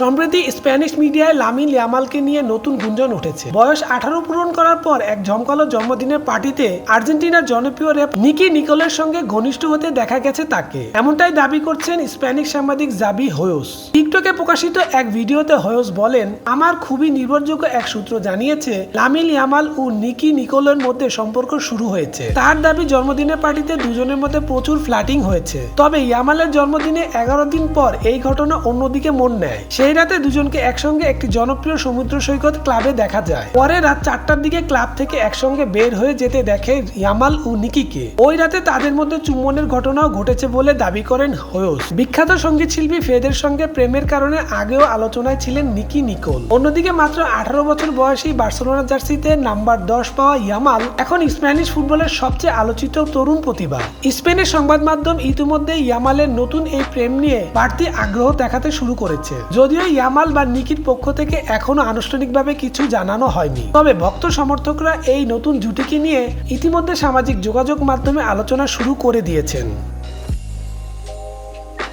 সম্প্রতি স্প্যানিশ মিডিয়ায় লামিন লিয়ামালকে নিয়ে নতুন গুঞ্জন উঠেছে। বয়স আঠারো পূরণ করার পর এক জমকালো জন্মদিনের পার্টিতে আর্জেন্টিনার জনপ্রিয় র্যাপ নিকি নিকোলের সঙ্গে ঘনিষ্ঠ হতে দেখা গেছে তাকে। এমনটাই দাবি করছেন স্প্যানিশ সাংবাদিক জাবি হোয়স। টিকটকে প্রকাশিত এক ভিডিওতে হোয়স বলেন, আমার খুবই নির্ভরযোগ্য এক সূত্র জানিয়েছে লামিল ইয়ামাল ও নিকি নিকোলের মধ্যে সম্পর্ক শুরু হয়েছে। তার দাবি, জন্মদিনের পার্টিতে দুজনের মধ্যে প্রচুর ফ্ল্যাটিং হয়েছে। তবে ইয়ামালের জন্মদিনে এগারো দিন পর এই ঘটনা অন্যদিকে মন নেয়। সেই রাতে দুজনকে একসঙ্গে একটি জনপ্রিয় সমুদ্র সৈকত ক্লাবে দেখা যায়। পরে রাত চারটার দিকে ক্লাব থেকে একসঙ্গে বের হয়ে যেতে দেখে ইয়ামাল ও নিকিকে। ওই রাতে তাদের মধ্যে চুম্বনের ঘটনাও ঘটেছে বলে দাবি করেন হোয়স। বিখ্যাত সংগীত শিল্পী ফেদের সঙ্গে প্রেমের কারণে আগেও আলোচনায় ছিলেন নিকি নিকোল। অন্যদিকে মাত্র আঠারো বছর বয়সী বার্সেলোনা জার্সিতে নাম্বার দশ পাওয়া ইয়ামাল এখন স্প্যানিশ ফুটবলের সবচেয়ে আলোচিত তরুণ প্রতিভা। স্পেনের সংবাদ মাধ্যম ইতিমধ্যে ইয়ামালের নতুন এই প্রেম নিয়ে বাড়তি আগ্রহ দেখাতে শুরু করেছে। যদিও ইয়ামাল বা নিকির পক্ষ থেকে এখনও আনুষ্ঠানিকভাবে কিছু জানানো হয়নি। তবে ভক্ত সমর্থকরা এই নতুন জুটিকে নিয়ে ইতিমধ্যে সামাজিক যোগাযোগ মাধ্যমে আলোচনা শুরু করে দিয়েছেন।